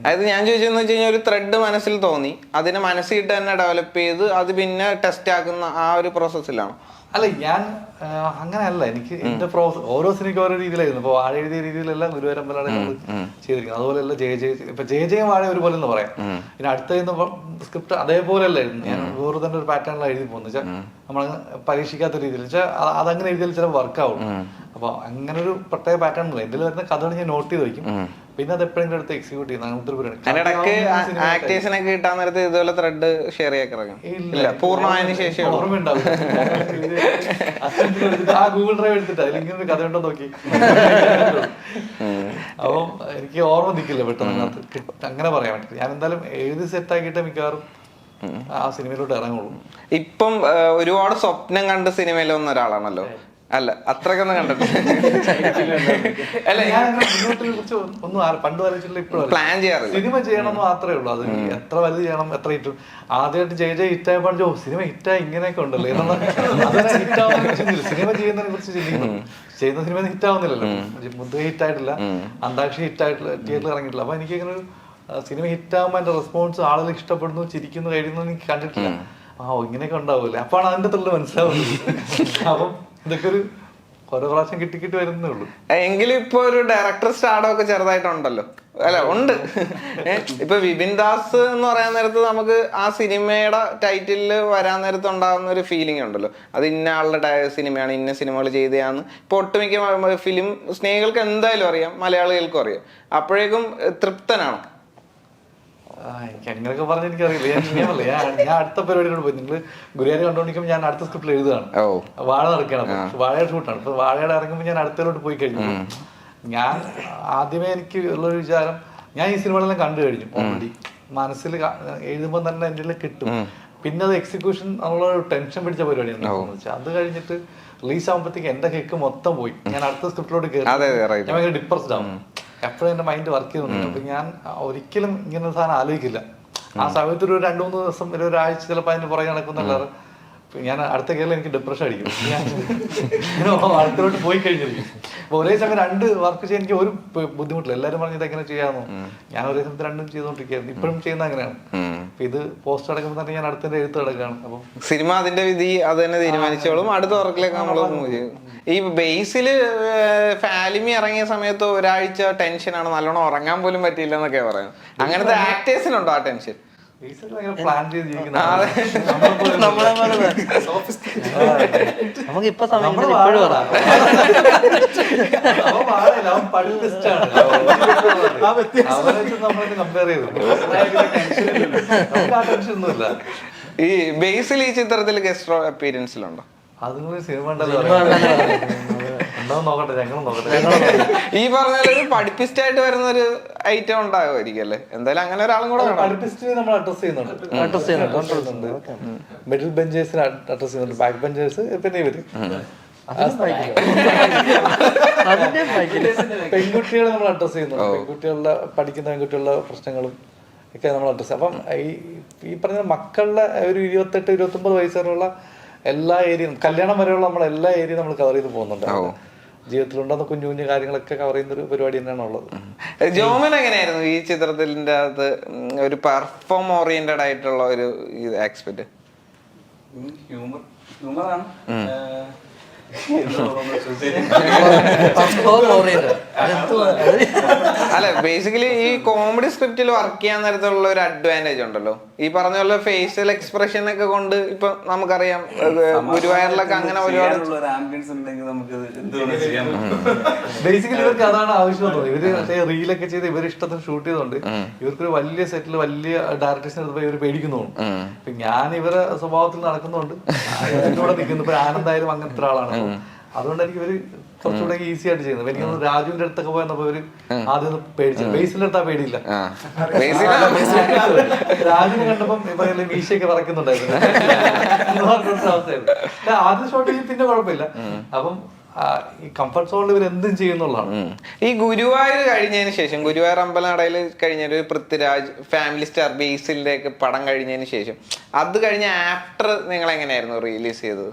അതായത് ഞാൻ ചോദിച്ചതെന്ന് വെച്ച് കഴിഞ്ഞാൽ ഒരു ത്രെഡ് മനസ്സിൽ തോന്നി. അതിനെ മനസ്സിൽ തന്നെ ഡെവലപ്പ് ചെയ്ത് അത് പിന്നെ ടെസ്റ്റ് ആക്കുന്ന ആ ഒരു പ്രോസസ്സിലാണ് അല്ല ഞാൻ അങ്ങനെയല്ല. എനിക്ക് എന്റെ പ്രോസസ് ഓരോ സിനിമയ്ക്ക് ഓരോ രീതിയിലായിരുന്നു. ഇപ്പൊ വാഴ എഴുതിയ രീതിയിലല്ല ഗുരുവരമ്പലാണ് നമ്മൾ ചെയ്തിരിക്കുന്നത്. അതുപോലെയല്ല ജയ ജയ ഇപ്പൊ ജയ ജയം വാഴ ഒരുപോലെ എന്ന് പറയാം. പിന്നെ അടുത്ത സ്ക്രിപ്റ്റ് അതേപോലെ അല്ലായിരുന്നു ഞാൻ വേറെ തന്നെ ഒരു പാറ്റേണിലാണ് എഴുതി പോകുന്നത്. വെച്ചാൽ നമ്മൾ പരീക്ഷിക്കാത്ത രീതിയിൽ. വെച്ചാൽ അതങ്ങനെ എഴുതിയാൽ ചില വർക്ക് ആവും അപ്പൊ അങ്ങനെ ഒരു പ്രത്യേക പാറ്റേൺ ഇല്ല എന്തെങ്കിലും വരുന്ന കഥകൾ ഞാൻ നോട്ട് ചെയ്ത് വെക്കും പിന്നെ അത് എപ്പോഴെങ്കിലും അടുത്ത് എക്സിക്യൂട്ട് ചെയ്യുന്ന അങ്ങനത്തെ ഒരു ആക്ടേഴ്സിനൊക്കെ കിട്ടാൻ നേരത്ത് ഇതുപോലെ ത്രെഡ് ഷെയർ ചെയ്യാൻ ഇറങ്ങും. ഇല്ല പൂർണമായതിനു ശേഷം എടുത്തിട്ട് ആ ഗൂഗിൾ ഡ്രൈവ് എടുത്തിട്ട് ഒരു കഥ ഉണ്ടോ നോക്കി. അപ്പം എനിക്ക് ഓർമ്മ നിൽക്കില്ല പെട്ടെന്ന് അങ്ങനെ പറയാൻ പറ്റില്ല ഞാൻ എന്തായാലും എഴുതി സെറ്റ് ആക്കിയിട്ട് മിക്കവാറും ആ സിനിമയിലോട്ട് ഇറങ്ങുള്ളൂ. ഇപ്പം ഒരുപാട് സ്വപ്നം കണ്ട് സിനിമയിൽ വന്ന ഒരാളാണല്ലോ. അല്ല അത്രക്കൊന്നും കണ്ടിട്ടില്ല. അല്ല ഞാൻ അങ്ങനെ മുന്നോട്ടിനെ കുറിച്ച് ഒന്നും പണ്ട് ഇപ്പോഴും പ്ലാൻ ചെയ്യാറില്ല. സിനിമ ചെയ്യണം എന്ന് മാത്രമേ ഉള്ളൂ. അത് എത്ര വലുത് ചെയ്യണം എത്ര ഹിറ്റും ആദ്യമായിട്ട് ജയ ജയ ഹിറ്റായപ്പോൾ ഓ സിനിമ ഹിറ്റായി ഇങ്ങനെയൊക്കെ ഉണ്ടല്ലോ. <laughs> ഹിറ്റാവുന്നതിനെ സിനിമ ചെയ്യുന്നതിനെ കുറിച്ച് ചിന്തിക്കുന്നു. ചെയ്യുന്ന സിനിമ ഹിറ്റ് ആവുന്നില്ലല്ലോ മുദ്ര ഹിറ്റ് ആയിട്ടില്ല അന്താക്ഷരി ഹിറ്റ് ആയിട്ടില്ല തിയേറ്ററിൽ ഇറങ്ങിയിട്ടില്ല. അപ്പൊ എനിക്ക് ഇങ്ങനെ ഒരു സിനിമ ഹിറ്റ് ആകുമ്പോൾ അതിന്റെ റെസ്പോൺസ് ആളുകൾ ഇഷ്ടപ്പെടുന്നു ചിരിക്കുന്നു കഴിയുന്നു എനിക്ക് കണ്ടിട്ടില്ല. ആ ഇങ്ങനെയൊക്കെ ഉണ്ടാവൂലേ അപ്പാണ് അതിന്റെ തൊള്ളു മനസ്സിലാവുന്നത്. <laughs> അപ്പം കിട്ടി കിട്ടി വരുന്നേ ഉള്ളൂ. എങ്കിലും ഇപ്പൊ ഒരു ഡയറക്ടർ സ്റ്റാർഡോ ഒക്കെ ചെറുതായിട്ടുണ്ടല്ലോ. അല്ല ഉണ്ട്. ഇപ്പൊ വിപിൻ ദാസ് എന്ന് പറയാൻ നേരത്ത് നമുക്ക് ആ സിനിമയുടെ ടൈറ്റിലിൽ വരാൻ നേരത്ത് ഉണ്ടാകുന്ന ഒരു ഫീലിംഗ് ഉണ്ടല്ലോ. അത് ഇന്ന ആളുടെ സിനിമയാണ് ഇന്ന സിനിമകൾ ചെയ്തതാന്ന് ഇപ്പൊ ഒട്ടുമിക്ക ഫിലിം സ്നേഹികൾക്ക് എന്തായാലും അറിയാം മലയാളികൾക്കും അറിയാം. അപ്പോഴേക്കും തൃപ്തനാണോ. എനിക്ക് അങ്ങനെയൊക്കെ പറഞ്ഞ എനിക്കറിയില്ല ഞാൻ ഞാൻ അടുത്ത പരിപാടിയോട് പോയി. നിങ്ങൾ ഗുരുവായൂർ കണ്ടുകൊണ്ടിരിക്കുമ്പോൾ ഞാൻ അടുത്ത സ്ക്രിപ്റ്റിൽ എഴുതുകയാണ് വാഴ നടക്കുകയാണ് അപ്പൊ. വാഴയുടെ ഷൂട്ടാണ് അപ്പൊ വാഴയുടെ ഇറങ്ങുമ്പോൾ ഞാൻ അടുത്തതിലോട്ട് പോയി കഴിഞ്ഞു. ഞാൻ ആദ്യമേ എനിക്ക് ഉള്ളൊരു വിചാരം ഞാൻ ഈ സിനിമകളെല്ലാം കണ്ടു കഴിഞ്ഞു ഓൾറെഡി മനസ്സിൽ എഴുതുമ്പോൾ തന്നെ എന്റെ കിട്ടും. പിന്നെ അത് എക്സിക്യൂഷൻ ഉള്ള ഒരു ടെൻഷൻ പിടിച്ച പരിപാടിയാണ് അത് കഴിഞ്ഞിട്ട് റിലീസ് ആകുമ്പോഴത്തേക്ക് എന്റെ കേക്ക് മൊത്തം പോയി. ഞാൻ അടുത്ത സ്ക്രിപ്റ്റിലോട്ട് കയറി. ഞാൻ ഭയങ്കര ഡിപ്രസ്ഡ് ആവും. എപ്പോഴും എന്റെ മൈൻഡ് വർക്ക് ചെയ്യുന്നുണ്ട് അപ്പൊ ഞാൻ ഒരിക്കലും ഇങ്ങനെ ഒരു സാധനം ആലോചിക്കില്ല. ആ സമയത്ത് ഒരു രണ്ടു മൂന്ന് ദിവസം ഒരു ഒരാഴ്ച ചിലപ്പോൾ അതിന് പുറകെ നടക്കുന്നല്ലാതെ ഞാൻ അടുത്ത കേരളം എനിക്ക് ഡിപ്രഷൻ അടിക്കും. ഞാൻ അടുത്തോട്ട് പോയി കഴിഞ്ഞിരിക്കും. അപ്പൊ ഒരേ സമയം രണ്ട് വർക്ക് ചെയ്യാൻ എനിക്ക് ഒരു ബുദ്ധിമുട്ടില്ല. എല്ലാവരും പറഞ്ഞത് എങ്ങനെ ചെയ്യാമോ ഞാൻ ഒരേ സമയത്ത് രണ്ടും ചെയ്തുകൊണ്ടിരിക്കുകയായിരുന്നു. ഇപ്പോഴും ചെയ്യുന്ന അങ്ങനെയാണ്. അപ്പൊ ഇത് പോസ്റ്റ് അടക്കുമ്പോൾ തന്നെ ഞാൻ അടുത്തതിന്റെ എഴുത്ത് അടക്കാണ് അപ്പം സിനിമ അതിന്റെ വിധി അത് തന്നെ തീരുമാനിച്ചോളും. അടുത്ത വർക്കിലേക്ക് നമ്മൾ ഈ ബേസിൽ ഫാലിമി ഇറങ്ങിയ സമയത്ത് ഒരാഴ്ച ടെൻഷനാണ് നല്ലോണം ഉറങ്ങാൻ പോലും പറ്റിയില്ല എന്നൊക്കെ <laughs> <laughs> പറയാം അങ്ങനത്തെ ആക്ടേഴ്സിനുണ്ടോ ആ ടെൻഷൻ നമുക്ക് ഇപ്പൊ സമയം ഈ ബേസിൽ ഈ ചിത്രത്തിൽ ഗസ്റ്റ് അപ്പീരൻസിലുണ്ടോ സിനിമ ഈ പറഞ്ഞ പഠിപ്പിസ്റ്റായിട്ട് വരുന്ന ഒരു ഐറ്റം ഉണ്ടാകുമായിരിക്കും അല്ലേ എന്തായാലും അങ്ങനെ ഒരാളും കൂടെ പഠിപ്പിസ്റ്റിനെ നമ്മൾ അഡ്രസ് ചെയ്യുന്നുണ്ട്. ചെയ്യുന്നുണ്ട്, മിഡിൽ ബെഞ്ചേഴ്സിന് അഡ്രസ് ചെയ്യുന്നുണ്ട്. ബാക്ക് ബെഞ്ചേഴ്സ് പിന്നെ ഇവർ. ബൈക്കിൽ പെൺകുട്ടികളെ നമ്മൾ അഡ്രസ് ചെയ്യുന്നുണ്ട്. പെൺകുട്ടികളുടെ പഠിക്കുന്ന പെൺകുട്ടികളുടെ പ്രശ്നങ്ങളും ഒക്കെ നമ്മൾ അഡ്രസ് അപ്പം ഈ ഈ പറഞ്ഞ മക്കളുടെ ഒരു ഇരുപത്തെട്ട് ഇരുപത്തൊമ്പത് വയസ്സുവരെയുള്ള എല്ലാ ഏരിയയും കല്യാണം വരെയുള്ള നമ്മൾ എല്ലാ ഏരിയയും നമ്മൾ കവർ ചെയ്ത് പോകുന്നുണ്ട് ജീവിതത്തിലുണ്ടെന്ന കുഞ്ഞു കുഞ്ഞു കാര്യങ്ങളൊക്കെ കവർ ചെയ്യുന്ന ഒരു പരിപാടി തന്നെയാണ് ഉള്ളത്. ജോമൻ എങ്ങനെയായിരുന്നു ഈ ചിത്രത്തിന്റെ അകത്ത് ഒരു പെർഫോം ഓറിയന്റഡ് ആയിട്ടുള്ള ഒരു എക്സ്പെക്ട് ഹ്യൂമർ ഹ്യൂമറാണ് അല്ല ബേസിക്കലി ഈ കോമഡി സ്ക്രിപ്റ്റിൽ വർക്ക് ചെയ്യാൻ നേരത്തുള്ള ഒരു അഡ്വാന്റേജ് ഉണ്ടല്ലോ. ഈ പറഞ്ഞ പോലെ ഫേഷ്യൽ എക്സ്പ്രഷൻ ഒക്കെ കൊണ്ട് ഇപ്പൊ നമുക്കറിയാം ഗുരുവായൂരിലൊക്കെ അങ്ങനെ ഒരുപാട് ഒരു ആംബിയൻസ് ഉണ്ടെങ്കിൽ നമുക്ക് എന്തുകൊണ്ട് ചെയ്യാൻ പറ്റും ബേസിക്കലി ഇവർക്ക് അതാണ് ആവശ്യം ഇവർ മറ്റേ റീലൊക്കെ ചെയ്ത് ഇവർ ഇഷ്ടത്തിന് ഷൂട്ട് ചെയ്തോണ്ട് ഇവർക്കൊരു വലിയ സെറ്റിൽ വലിയ ഡയറക്ടേഴ്സിന് എടുത്തപ്പോ ഇവർ പേടിക്കുന്നുണ്ട്. ഞാൻ ഇവരെ സ്വഭാവത്തിൽ നടക്കുന്നുണ്ട് എന്നോട് നിൽക്കുന്നു. ഇപ്പൊ ആനന്ദായാലും അങ്ങനത്തെ ഒരാളാണ്. അതുകൊണ്ട് എനിക്ക് ഇവർ കുറച്ചുകൂടെ ഈസി ആയിട്ട് ചെയ്യുന്നത്. എനിക്ക് രാജുവിന്റെ അടുത്തൊക്കെ പോയാൽ ഇവർ ആദ്യം പേടിച്ചു ബേസിന്റെ അടുത്താ പേടിയില്ല. <laughs> രാജുവിനെ കണ്ടപ്പം ഇപ്പൊ മീശയൊക്കെ പറക്കുന്നുണ്ടായിരുന്നു <laughs> ആദ്യ ഷോട്ടിൽ പിന്നെ കുഴപ്പമില്ല. അപ്പം ഈ കംഫർട്ട് സോണിൽ ഇവർ എന്തും ചെയ്യുന്നുള്ളതാണ്. ഈ ഗുരുവായൂർ കഴിഞ്ഞതിന് ശേഷം ഗുരുവായൂർ അമ്പലനടയിൽ കഴിഞ്ഞ ഒരു പൃഥ്വിരാജ് ഫാമിലി സ്റ്റാർ ബേസിന്റെ ഒക്കെ പടം കഴിഞ്ഞതിന് ശേഷം അത് കഴിഞ്ഞ ആഫ്റ്റർ നിങ്ങൾ എങ്ങനെയായിരുന്നു റിലീസ് ചെയ്തത്?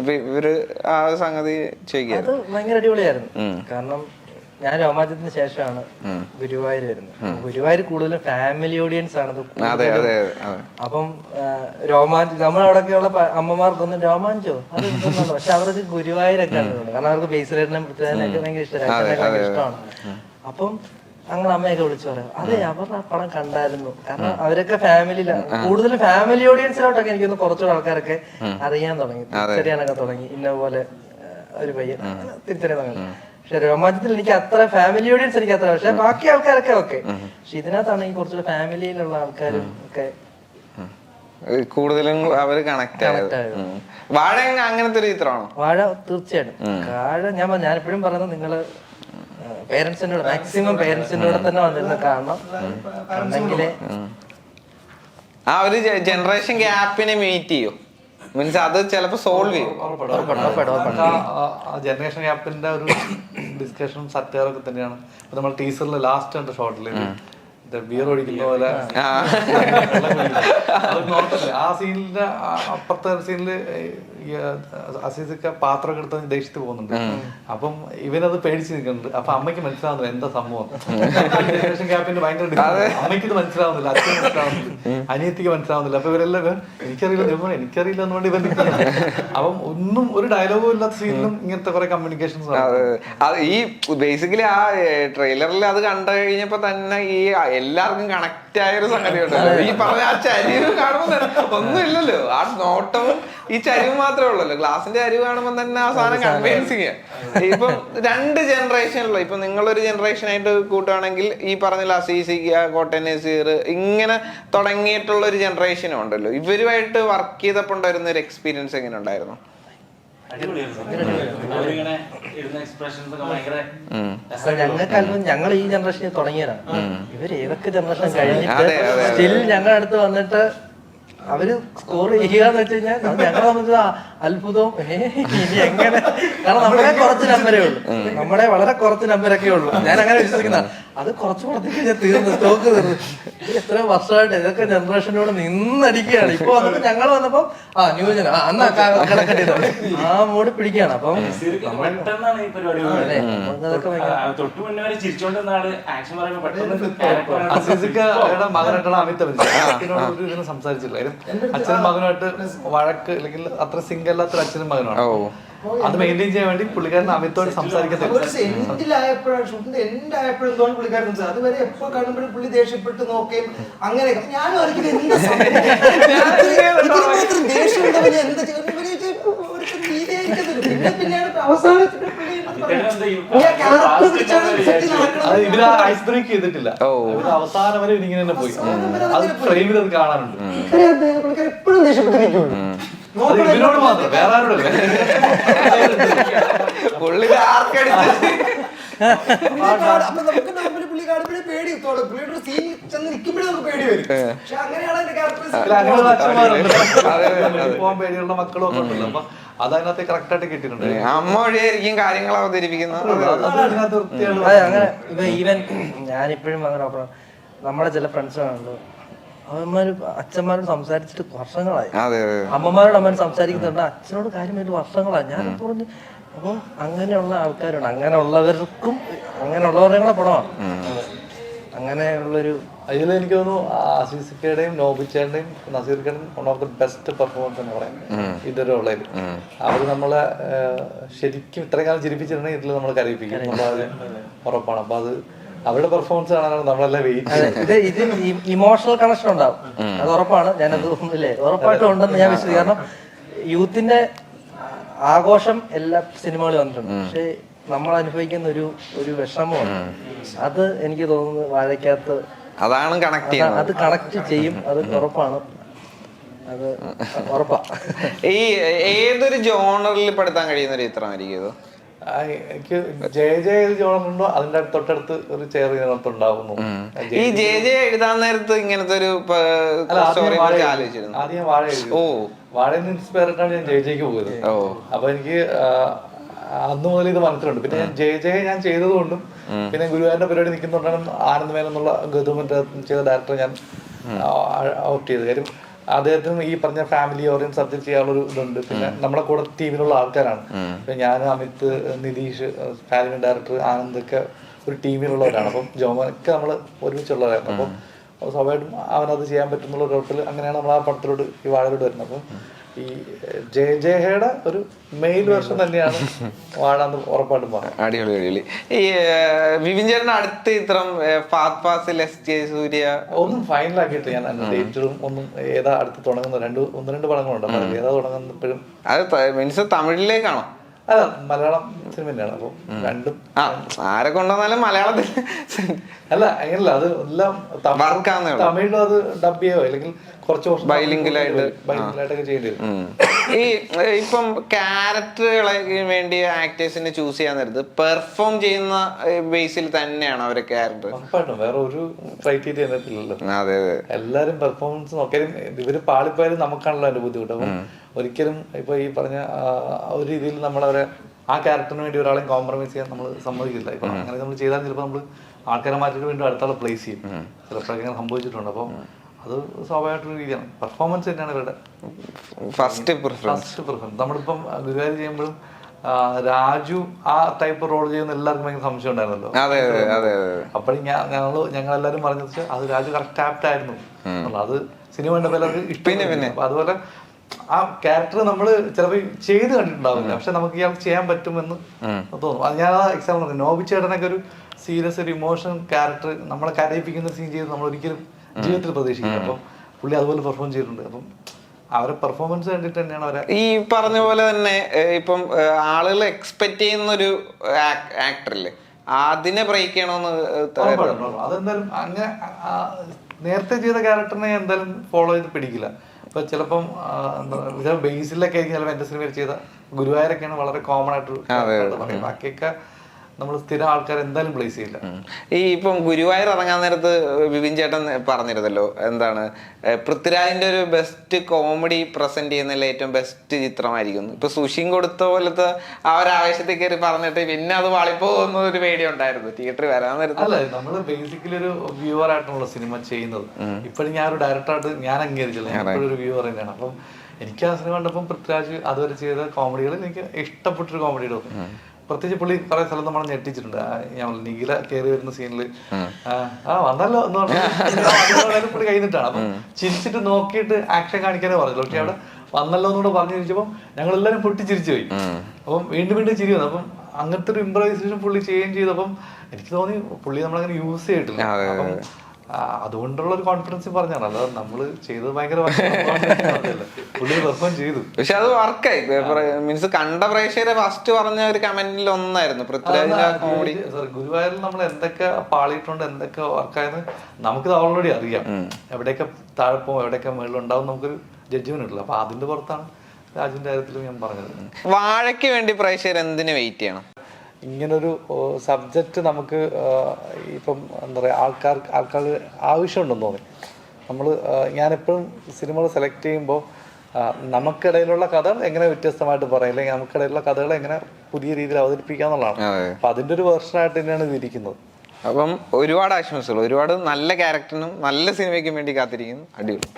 ഇവർ ആ സംഗതി അത് ഭയങ്കര അടിപൊളിയായിരുന്നു. കാരണം ഞാൻ രോമാഞ്ചത്തിന് ശേഷമാണ് ഗുരുവായൂർ വരുന്നത്. ഗുരുവായൂർ കൂടുതലും ഫാമിലി ഓഡിയൻസ് ആണ്. ഇത് അതെ അതെ കൂടുതലും. അതെ അപ്പം രോമാഞ്ച് നമ്മളവിടെയൊക്കെയുള്ള പ- അമ്മമാർക്കൊന്നും രോമാഞ്ചോ? അത് ഇതൊന്നുമല്ല. പക്ഷെ അവർക്ക് ഗുരുവായൂരൊക്കെ ആണ് തോന്നുന്നത്. കാരണം അവർക്ക് ബേസിലേട്ടനും പൃഥ്വിരാജിനെയൊക്കെ ഭയങ്കര ഇഷ്ടമാണ്. ഭയങ്കര ഇഷ്ടമാണ്. അപ്പം അങ്ങനെ അമ്മയൊക്കെ വിളിച്ചു പറയാം അതെ അവർ ആ പടം കണ്ടായിരുന്നു. കാരണം അവരൊക്കെ ഫാമിലിയിലാണ് കൂടുതലും ഫാമിലി ഓഡിയൻസിലോട്ടൊക്കെ എനിക്കൊന്ന് കുറച്ചുകൂടെ ആൾക്കാരൊക്കെ അറിയാൻ തുടങ്ങി. തിരിച്ചറിയാനൊക്കെ തുടങ്ങി. ഇന്ന പോലെ ഒരു പയ്യൻ. തിരിച്ചറിയാൻ തുടങ്ങി. പക്ഷെ രോമാഞ്ചത്തിൽ എനിക്ക് അത്ര ഫാമിലി ഓഡിയൻസ് എനിക്ക് അത്ര പക്ഷെ ബാക്കി ആൾക്കാരൊക്കെ ഓക്കെ. പക്ഷെ ഇതിനകത്താണെങ്കിൽ കുറച്ചുകൂടെ ഫാമിലിയിലുള്ള ആൾക്കാരും ഒക്കെ കൂടുതലും അവർ കണക്ട് ആയത്. വാഴ അങ്ങനത്തെ ഒരു ചിത്രമാണോ? വാഴ തീർച്ചയായിട്ടും. വാഴ ഞാൻ ഞാൻ എപ്പോഴും പറയുന്നത് നിങ്ങൾ പേരൻസിന്റെ കൂടെ മാക്സിമം പേരൻസിന്റെ കൂടെ തന്നെ വന്നിരുന്ന് കാണണം. കണ്ടെങ്കിലേ ആ ഒരു ജനറേഷൻ ഗ്യാപ്പിനെ മീറ്റ് ചെയ്യോ. മീൻസ് അത് ചിലപ്പോ സോൾവ് ചെയ്യും. ജനറേഷൻ ഗ്യാപ്പിന്റെ ഒരു ഡിസ്കഷനും സത്യറൊക്കെ തന്നെയാണ്. ഇപ്പൊ നമ്മൾ ടീച്ചറിൽ ലാസ്റ്റ് കണ്ട ഷോട്ടിൽ ബിയർ ഒഴിക്കുന്ന പോലെ ആ. സീനിന്റെ അപ്പുറത്തെ സീനിൽ അസീസൊക്കെ പാത്രമൊക്കെ എടുത്ത് ദേഷ്യത്ത് പോകുന്നുണ്ട് അപ്പം ഇവനത് പേടിച്ച് നിൽക്കുന്നുണ്ട്. അപ്പൊ അമ്മയ്ക്ക് മനസ്സിലാവുന്നില്ല എന്താ സംഭവം. ജനറേഷൻ ഗ്യാപ്പിന്റെ ഭയങ്കര. അമ്മയ്ക്ക് ഇത് മനസ്സിലാവുന്നില്ല അച്ഛന് മനസ്സിലാവുന്നില്ല അനിയത്തിക്ക് മനസ്സിലാവുന്നില്ല. അപ്പൊ ഇവരെല്ലാം എനിക്കറിയില്ല എനിക്കറിയില്ല എന്നുകൊണ്ട് ഇവൻ അപ്പം ഒന്നും ഒരു ഡയലോഗും ഇല്ലാത്ത സീനിലും ഇങ്ങനത്തെ കുറെ കമ്മ്യൂണിക്കേഷൻസ് ഈ ബേസിക്കലി ആ ട്രെയിലറിൽ അത് കണ്ടു കഴിഞ്ഞപ്പോ തന്നെ ഈ എല്ലാവർക്കും കണക്ട് ആയ ഒരു സംഗതി ഈ പറഞ്ഞ ആ ചരിവ് കാണുമ്പോ ഒന്നും ഇല്ലല്ലോ ആ നോട്ടവും ഈ ചരിവ് മാത്രമേ ഉള്ളല്ലോ ഗ്ലാസിന്റെ അരി കാണുമ്പോൾ തന്നെ ആ സാധനം കൺവിൻസിങ് ഇപ്പം രണ്ട് ജനറേഷനിലുള്ള ഇപ്പൊ നിങ്ങളൊരു ജനറേഷൻ ആയിട്ട് കൂട്ടുകയാണെങ്കിൽ ഈ പറഞ്ഞ അസീസിക്ക കോട്ടൻ നസീർ ഇങ്ങനെ തുടങ്ങിയിട്ടുള്ള ഒരു ജനറേഷനും ഉണ്ടല്ലോ. ഇവരുമായിട്ട് വർക്ക് ചെയ്തപ്പോൾ ഉണ്ടായിരുന്ന ഒരു എക്സ്പീരിയൻസ് എങ്ങനെ ഉണ്ടായിരുന്നു? ഞങ്ങൾക്കല്ലും ഞങ്ങൾ ഈ ജനറേഷനിൽ തുടങ്ങിയതാണ്. ഇവർ ഏതൊക്കെ ജനറേഷൻ കഴിഞ്ഞിട്ട്. സ്റ്റിൽ ഞങ്ങളുടെ അടുത്ത് വന്നിട്ട് അവർ സ്കോർ ചെയ്യുക എന്ന് വെച്ച് കഴിഞ്ഞാൽ ഞങ്ങളെ സംബന്ധിച്ച അത്ഭുതവും. ഇനി എങ്ങനെ? കാരണം നമ്മളെ കുറച്ച് നമ്പരേ ഉള്ളൂ. നമ്മളെ വളരെ കുറച്ച് നമ്പരൊക്കെ ഉള്ളൂ. ഞാൻ അങ്ങനെ വിശ്വസിക്കുന്നതാണ്. അത് കുറച്ച് ഞാൻ തീർന്നു സ്റ്റോക്ക് തീർന്നു. എത്ര വർഷമായിട്ട് ഇതൊക്കെ ജനറേഷനോട് നിന്നടിക്കുകയാണ്. ഇപ്പൊ വന്നപ്പോ ഞങ്ങൾ വന്നപ്പോ ആ ന്യൂജൻ ആ അന്ന് കിടക്കേണ്ടത് ആ മൂട് പിടിക്കുകയാണ്. അപ്പം മകനായിട്ടുള്ള സംസാരിച്ചില്ല. അച്ഛനും മകനുമായിട്ട് വഴക്ക് അല്ലെങ്കിൽ അത്ര സിംഗ് അല്ലാത്തൊരു അച്ഛനും മകനുമാണ്. അത് മെയിന്റെയിൻ ചെയ്യാൻ വേണ്ടി പുള്ളിക്കാരൻ അമിത്തോട് സംസാരിക്കത്തില്ല. ഒരു ഷൂട്ടിന്റെ എൻഡ് ആയപ്പോഴും പുള്ളിക്കാരൻ സംസാരിച്ചത്. അതുവരെ എപ്പോ കാണുമ്പോഴും പുള്ളി ദേഷ്യപ്പെട്ട് നോക്കുകയും അങ്ങനെ <laughs> ഞാൻ മാത്രം ദേഷ്യം എന്താ. പിന്നെ പിന്നെയാണ് പുള്ളി. ഇതിൽ ഐസ് ബ്രേക്ക് ചെയ്തിട്ടില്ല. അവസാനം വരെ ഇതിങ്ങനെ തന്നെ പോയി. അത് ഫ്രെയിമിൽ അത് കാണാനുണ്ട്. എപ്പോഴും ദേഷ്യപ്പെട്ടിരിക്കുള്ളൂ അത് ഇവരോട് മാത്രം വേറെ ആരോടല്ല പുള്ളി ആർക്കടിച്ചു അപ്പൊ നമുക്ക് നോർമലി പുള്ളി കാണുമ്പോഴേ പേടി തോന്നും പുള്ളിയുടെ സീൻ ചെന്ന് നിൽക്കുമ്പോഴേ നമുക്ക് പേടി വരും. പക്ഷെ അങ്ങനെയാണ്. പോകാൻ പേടിയുള്ള മക്കളും ഒക്കെ ഉണ്ടല്ലോ. അപ്പൊ അത് അതിനകത്ത് കറക്റ്റ് ആയിട്ട് കിട്ടിയിട്ടുണ്ട്. അമ്മ വഴിയായിരിക്കും കാര്യങ്ങൾ അവതരിപ്പിക്കുന്നത്. ഈവൻ ഞാനിപ്പോഴും അങ്ങനെ നമ്മളെ നമ്മുടെ ചില ഫ്രണ്ട്സ് ആണല്ലോ അവന്മാര് അച്ഛന്മാരോട് സംസാരിച്ചിട്ട് വർഷങ്ങളായി. അതെ അതെ അമ്മമാരോട് അമ്മ സംസാരിക്കുന്നുണ്ട്. അച്ഛനോട് കാര്യമായിട്ട് വർഷങ്ങളായി. ഞാൻ പറഞ്ഞു അപ്പൊ അങ്ങനെയുള്ള ആൾക്കാരുണ്ട്. അങ്ങനെയുള്ളവർക്കും അങ്ങനെയുള്ളവരുടെ കൂടെ പടമാണ് അങ്ങനെയുള്ളൊരു അതിൽ എനിക്ക് തോന്നുന്നു ആസിസിക്കയുടെയും നസീർ ഖാനും one of the best performance എന്ന് പറയാം. ഇതൊരു ഉള്ളതിൽ അവർ നമ്മളെ ശരിക്കും ഇത്രയും കാലം ചിരിപ്പിച്ചിട്ടുണ്ടെങ്കിൽ ഇതിൽ നമ്മൾ കരയിപ്പിക്കും ഉറപ്പാണ്. അപ്പൊ അത് അവരുടെ പെർഫോമൻസ് കാണാനാണ് നമ്മളെല്ലാം വെയിറ്റ് ഇത് ഇമോഷണൽ കണക്ഷൻ ഉണ്ടാവും. അത് ഉറപ്പാണ്. ഞാനത് ഇല്ലേ ഉറപ്പായിട്ടും ഉണ്ടെന്ന് ഞാൻ വിശ്വസിക്കുന്നു. കാരണം യൂത്തിന്റെ ആഘോഷം എല്ലാ സിനിമകളും വന്നിട്ടുണ്ട്. പക്ഷെ നമ്മൾ അനുഭവിക്കുന്ന ഒരു ഒരു വിഷമമാണ്. അത് എനിക്ക് തോന്നുന്നു വാഴയ്ക്കകത്ത് അതാണ് കണക്ട് ചെയ്യുന്നത്. അത് കണക്ട് ചെയ്യും. അത് ഉറപ്പാണ്. അത് ഉറപ്പാ. ഈ ഏതൊരു ജോണറിൽ പെടുത്താൻ കഴിയുന്ന ഒരു ചിത്രമായിരിക്കും ഇത്? എനിക്ക് ജയ ഏത് ജോണറുണ്ടോ അതിന്റെ തൊട്ടടുത്ത് ഒരു ചെയർ ഇതിനകത്ത് ഉണ്ടാവുന്നു. ഈ ജെ ജെ എഴുതാൻ നേരത്ത് ഇങ്ങനത്തെ ഒരു ആദ്യം സ്റ്റോറി വാഴ എഴുതി. എഴുതി. ഓ. വാഴയിൽ നിന്ന് ഇൻസ്പയർഡ് ആണ് ഞാൻ ജയ ജയ്ക്ക് പോയത്. അപ്പൊ എനിക്ക് അന്ന് മുതൽ ഇത് മനസ്സിലുണ്ട്. പിന്നെ ഞാൻ ജയ ജയ ഞാൻ ചെയ്തതുകൊണ്ടും പിന്നെ ഗുരുവായൂരിന്റെ പരിപാടി നിൽക്കുന്നുണ്ടാണ് ആനന്ദമേനെന്നുള്ള എന്നുള്ള ഗൗതമിന്റെ ചെയ്ത ഡയറക്ടർ ഞാൻ ഔട്ട് ചെയ്ത് കാര്യം അദ്ദേഹത്തിന് ഈ പറഞ്ഞ ഫാമിലി ഓറിയൻ സബ്ജക്ട് ചെയ്യാനുള്ള ഒരു ഇതുണ്ട്. പിന്നെ നമ്മുടെ കൂടെ ടീമിലുള്ള ആൾക്കാരാണ്. ഇപ്പൊ ഞാൻ അമിത് നിതീഷ് ഫാമിലി ഡയറക്ടർ ആനന്ദ് ഒക്കെ ഒരു ടീമിലുള്ളവരാണ് അപ്പം ജോമനൊക്കെ നമ്മൾ ഒരുമിച്ചുള്ളവരായിരുന്നു അപ്പം സ്വാഭാവികമായിട്ടും അവനത് ചെയ്യാൻ പറ്റുന്നുള്ള ഒരു ഉറപ്പിൽ അങ്ങനെയാണ് നമ്മൾ ആ പടത്തിലോട് ഈ വാഴയിലോട് വരുന്നത്. അപ്പം ഈ ജയ ജയഹയുടെ ഒരു മെയിൽ വെർഷൻ തന്നെയാണ് <laughs> വാഴ എന്ന് ഉറപ്പായിട്ടും പറയാം. അടിപൊളി അടിപൊളി. ഈ വിപിൻ ചേട്ടൻ അടുത്ത ചിത്രം ഫാസിൽ എസ് ജെ സൂര്യ. ഒന്നും ഫൈനലാക്കിയിട്ട് ഞാൻ ഡേറ്റും ഒന്നും ഏതാ അടുത്ത് തുടങ്ങുന്ന രണ്ട് ഒന്ന് രണ്ട് പടങ്ങളുണ്ട്. ഏതാ തുടങ്ങുന്നപ്പോഴും അത് മീൻസ് തമിഴിലേക്കാണോ? മലയാളം സിനിമ തന്നെയാണ് രണ്ടും മലയാളത്തിൽ <laughs> അല്ല അങ്ങനല്ല അത് എല്ലാം തമിഴിലും അത് ഡബ് ചെയ്യോ? അല്ലെങ്കിൽ കുറച്ച്. ബൈലിംഗിലായിട്ടൊക്കെ ചെയ്യേണ്ടി വരും. ഈ ഇപ്പം ക്യാരക്ടറുകളെ വേണ്ടി ആക്ടേഴ്സിനെ ചൂസ് ചെയ്യാൻ നേരത്ത് പെർഫോം ചെയ്യുന്ന ബേസിൽ തന്നെയാണ് അവരെ ക്യാരക്ടർ ഉറപ്പായിട്ടും. വേറെ ഒരു ക്രൈറ്റീരിയ എല്ലാരും പെർഫോമൻസ് നോക്കിയാലും ഇവർ പാളിപ്പോയാലും നമുക്കാണല്ലോ അതിന്റെ ബുദ്ധിമുട്ട്. അപ്പം ഒരിക്കലും ഇപ്പൊ ഈ പറഞ്ഞ ഒരു രീതിയിൽ നമ്മളവരെ ആ ക്യാരക്ടറിന് വേണ്ടി ഒരാളെയും കോംപ്രമൈസ് ചെയ്യാൻ നമ്മൾ സമ്മതിക്കില്ല. ഇപ്പൊ അങ്ങനെ നമ്മൾ ചെയ്താൽ ചിലപ്പോൾ നമ്മൾ ആൾക്കാരെ മാറ്റി വീണ്ടും അടുത്താളെ പ്ലേസ് ചെയ്യും. ചിലപ്പോഴൊക്കെ അങ്ങനെ സംഭവിച്ചിട്ടുണ്ട്. അപ്പം അത് സ്വാഭാവികമായിട്ടൊരു രീതിയാണ്. പെർഫോമൻസ് തന്നെയാണ് ഇവരുടെ. ഫസ്റ്റ് പ്രിഫറൻസ് ഫസ്റ്റ് പ്രിഫറൻസ് നമ്മളിപ്പം ഗുരുവായൂർ ചെയ്യുമ്പോഴും രാജു ആ ടൈപ്പ് റോൾ ചെയ്യുന്ന എല്ലാവർക്കും ഭയങ്കര സംശയം ഉണ്ടായിരുന്നല്ലോ. അപ്പോഴും ഞങ്ങൾ ഞങ്ങൾ എല്ലാവരും പറഞ്ഞത് അത് രാജു കറക്റ്റ് ആപ്റ്റ് ആയിരുന്നു. അത് സിനിമ കണ്ടപ്പോൾ എല്ലാവർക്കും ഇഷ്ടം അതുപോലെ ആ ക്യാരക്ടർ നമ്മൾ ചിലപ്പോൾ ചെയ്ത് കണ്ടിട്ടുണ്ടാവില്ല. പക്ഷെ നമുക്ക് ഇയാൾ ചെയ്യാൻ പറ്റുമെന്ന് തോന്നും. അത് ഞാൻ ആ എക്സാമ്പിൾ പറഞ്ഞു നോബി ചേട്ടനൊക്കെ ഒരു സീരിയസ് ഒരു ഇമോഷൻ ക്യാരക്ടർ നമ്മളെ കരയിപ്പിക്കുന്ന സീൻ ചെയ്ത് നമ്മൾ ഒരിക്കലും ജീവിതത്തിൽ പ്രതീക്ഷിക്കില്ല. അപ്പം പുള്ളി അതുപോലെ പെർഫോം ചെയ്തിട്ടുണ്ട്. അപ്പം അവരെ പെർഫോമൻസ് കണ്ടിട്ട് തന്നെയാണ് അവരെ ഈ പറഞ്ഞ പോലെ തന്നെ ഇപ്പം ആളുകൾ എക്സ്പെക്ട് ചെയ്യുന്ന ഒരു ആക്ടറില്ലേ അതിനെ ബ്രേക്ക് ചെയ്യണമെന്ന്. അതെന്തായാലും അങ്ങനെ നേരത്തെ ചെയ്ത ക്യാരക്ടറിനെ എന്തായാലും ഫോളോ ചെയ്ത് പിടിക്കില്ല. ഇപ്പൊ ചിലപ്പം ബേസിലൊക്കെ ആയിരിക്കും ചിലപ്പോൾ എന്റെ സിനിമയിൽ ചെയ്ത ഗുരുവായൂരൊക്കെയാണ് വളരെ കോമൺ ആയിട്ട് പറയുന്നത്. ബാക്കിയൊക്കെ നമ്മൾ സ്ഥിരം ആൾക്കാർ എന്തായാലും പ്ലേസ് ചെയ്യില്ല. ഈ ഇപ്പം ഗുരുവായൂർ ഇറങ്ങാൻ നേരത്ത് വിപിൻ ചേട്ടൻ പറഞ്ഞിരുന്നല്ലോ എന്താണ് പൃഥ്വിരാജിന്റെ ഒരു ബെസ്റ്റ് കോമഡി പ്രസന്റ് ചെയ്യുന്നതിൽ ഏറ്റവും ബെസ്റ്റ് ചിത്രമായിരിക്കും ഇപ്പൊ സുഷിൻ കൊടുത്ത പോലത്തെ ആ ഒരു ആവേശത്തിൽ കയറി പറഞ്ഞിട്ട് പിന്നെ അത് വാളിപ്പോകുന്ന ഒരു പേടി ഉണ്ടായിരുന്നു. തിയേറ്ററിൽ വരാൻ നേരത്ത്. അല്ല നമ്മൾ ബേസിക്കലി ഒരു വ്യൂവർ ആയിട്ടുള്ള സിനിമ ചെയ്യുന്നത്. ഇപ്പോഴും ഞാൻ ഒരു ഡയറക്ടറായിട്ട് ഞാൻ അംഗീകരിച്ചില്ല. ഞാൻ ഒരു വ്യൂവർ തന്നെയാണ്. അപ്പം എനിക്ക് ആ സിനിമ കണ്ടപ്പം പൃഥ്വിരാജ് അതുവരെ ചെയ്ത കോമഡികൾ എനിക്ക് ഇഷ്ടപ്പെട്ടൊരു കോമഡിയുടെ പ്രത്യേകിച്ച് പുള്ളി കുറെ സ്ഥലത്ത് നമ്മളെ ഞെട്ടിച്ചിട്ടുണ്ട്. നീല ഞാൻ നിഖില കയറി വരുന്ന സീനിൽ ആ. വന്നല്ലോ എന്ന് പറഞ്ഞു പുള്ളി കഴിഞ്ഞിട്ടാണ് അപ്പം ചിരിച്ചിട്ട് നോക്കിയിട്ട് ആക്ഷൻ കാണിക്കാനേ പറഞ്ഞല്ലോ. പക്ഷെ അവിടെ വന്നല്ലോ എന്നോട് പറഞ്ഞു ചോദിച്ചപ്പോൾ ഞങ്ങൾ എല്ലാവരും പൊട്ടിച്ചിരിച്ചു പോയി. അപ്പം വീണ്ടും വീണ്ടും ചിരി വന്നു. അപ്പം അങ്ങനത്തെ ഒരു ഇംപ്രൈസേഷൻ പുള്ളി ചെയ്യുകയും ചെയ്തപ്പം എനിക്ക് തോന്നി പുള്ളി നമ്മളങ്ങനെ യൂസ് ചെയ്തിട്ടില്ല. അപ്പം അതുകൊണ്ടുള്ള ഒരു കോൺഫിഡൻസ് പറഞ്ഞാണ്. അല്ലാതെ നമ്മൾ ചെയ്തത് ഭയങ്കര. പുള്ളി പെർഫോം ചെയ്തു. പക്ഷെ അത് വർക്കായി മീൻസ് കണ്ട പ്രേക്ഷകരെ ഫസ്റ്റ് പറഞ്ഞ ഒരു കമന്റിൽ ഒന്നായിരുന്നു. പൃഥ്വിരാജിന്റെ കോമഡി ഗുരുവായൂരിൽ നമ്മൾ എന്തൊക്കെ പാളിയിട്ടുണ്ട് എന്തൊക്കെ വർക്കായെന്ന് നമുക്കിത് ഓൾറെഡി അറിയാം. എവിടെയൊക്കെ താഴെ പോകും എവിടെയൊക്കെ മുകളിൽ ഉണ്ടാവും നമുക്കൊരു ജഡ്ജ്മെന്റ് ഉണ്ടല്ലോ അപ്പൊ അതിന്റെ പുറത്താണ് രാജുവിന്റെ കാര്യത്തിൽ ഞാൻ പറഞ്ഞത്. വാഴയ്ക്ക് വേണ്ടി പ്രേക്ഷകർ എന്തിനു വെയിറ്റ് ചെയ്യണം? ഇങ്ങനൊരു സബ്ജക്റ്റ് നമുക്ക് ഇപ്പം എന്താ പറയുക ആൾക്കാർ ആൾക്കാർ ആവശ്യമുണ്ടെന്ന് തോന്നി. നമ്മൾ ഞാനെപ്പോഴും സിനിമകൾ സെലക്ട് ചെയ്യുമ്പോൾ നമുക്കിടയിലുള്ള കഥകൾ എങ്ങനെ വ്യത്യസ്തമായിട്ട് പറയാം? അല്ലെങ്കിൽ നമുക്കിടയിലുള്ള കഥകൾ എങ്ങനെ പുതിയ രീതിയിൽ അവതരിപ്പിക്കുക എന്നുള്ളതാണ്. അപ്പം അതിന്റെ ഒരു വേർഷനായിട്ട് തന്നെയാണ് ഇതിരിക്കുന്നത് അപ്പം ഒരുപാട് ആശംസകൾ ഒരുപാട് നല്ല ക്യാരക്ടറിനും നല്ല സിനിമയ്ക്കും വേണ്ടി കാത്തിരിക്കുന്നു. അടിപൊളി.